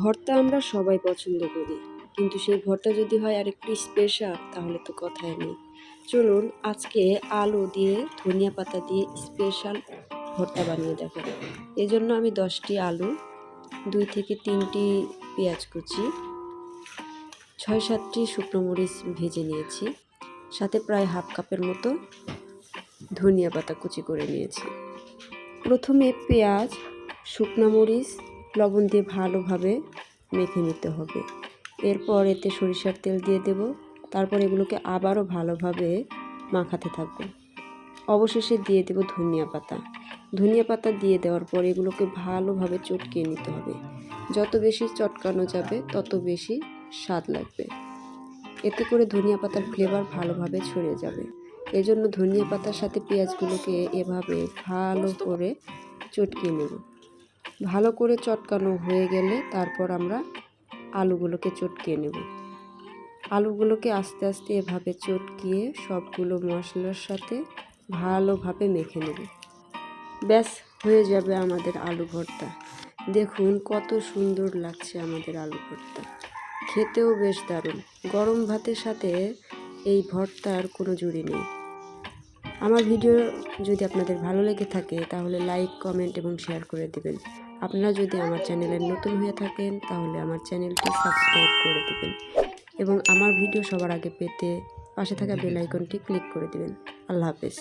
ভর্তা আমরা সবাই পছন্দ করি। কিন্তু সেই ভর্তা যদি হয় আর একটু স্পেশাল তাহলে তো কথাই নেই। চলুন আজকে আলু দিয়ে, ধনিয়া পাতা দিয়ে স্পেশাল ভর্তা বানিয়ে দেখো। এই জন্য আমি দশটি আলু, দুই থেকে তিনটি পেঁয়াজ কুচি, ছয় সাতটি শুকনো মরিচ ভেজে নিয়েছি, সাথে প্রায় হাফ কাপের মতো ধনিয়া পাতা কুচি করে নিয়েছি। প্রথমে পেঁয়াজ, শুকনো মরিচ লবণ দিয়ে ভালোভাবে মেখে নিতে হবে। এরপর এতে সরিষার তেল দিয়ে দেব। তারপর এগুলোকে আবারও ভালোভাবে মাখাতে থাকব। অবশেষে দিয়ে দেব ধনিয়া পাতা। ধনিয়া পাতা দিয়ে দেওয়ার পর এগুলোকে ভালোভাবে চটকিয়ে নিতে হবে। যত বেশি চটকানো যাবে, তত বেশি স্বাদ লাগবে। এতে করে ধনিয়া পাতার ফ্লেভার ভালোভাবে ছড়িয়ে যাবে। এজন্য ধনিয়া পাতার সাথে পেঁয়াজগুলোকে এভাবে ভালো করে চটকিয়ে নেব। ভালো করে চটকানো হয়ে গেলে তারপর আমরা আলুগুলোকে চটকিয়ে নেব। আলুগুলোকে আস্তে আস্তে এভাবে চটকিয়ে সবগুলো মশলার সাথে ভালোভাবে মেখে নেব। ব্যাস, হয়ে যাবে আমাদের আলু ভর্তা। দেখুন কত সুন্দর লাগছে আমাদের আলু ভর্তা। খেতেও বেশ দারুণ। গরম ভাতের সাথে এই ভর্তার কোনো জুড়ি নেই। আমার ভিডিও যদি আপনাদের ভালো লেগে থাকে তাহলে লাইক, কমেন্ট এবং শেয়ার করে দিবেন। আপনারা যদি আমার চ্যানেলে নতুন হয়ে থাকেন, তাহলে আমার চ্যানেলটি সাবস্ক্রাইব করে দেবেন এবং আমার ভিডিও সবার আগে পেতে পাশে থাকা বেল আইকনটি ক্লিক করে দেবেন। আল্লাহ হাফেজ।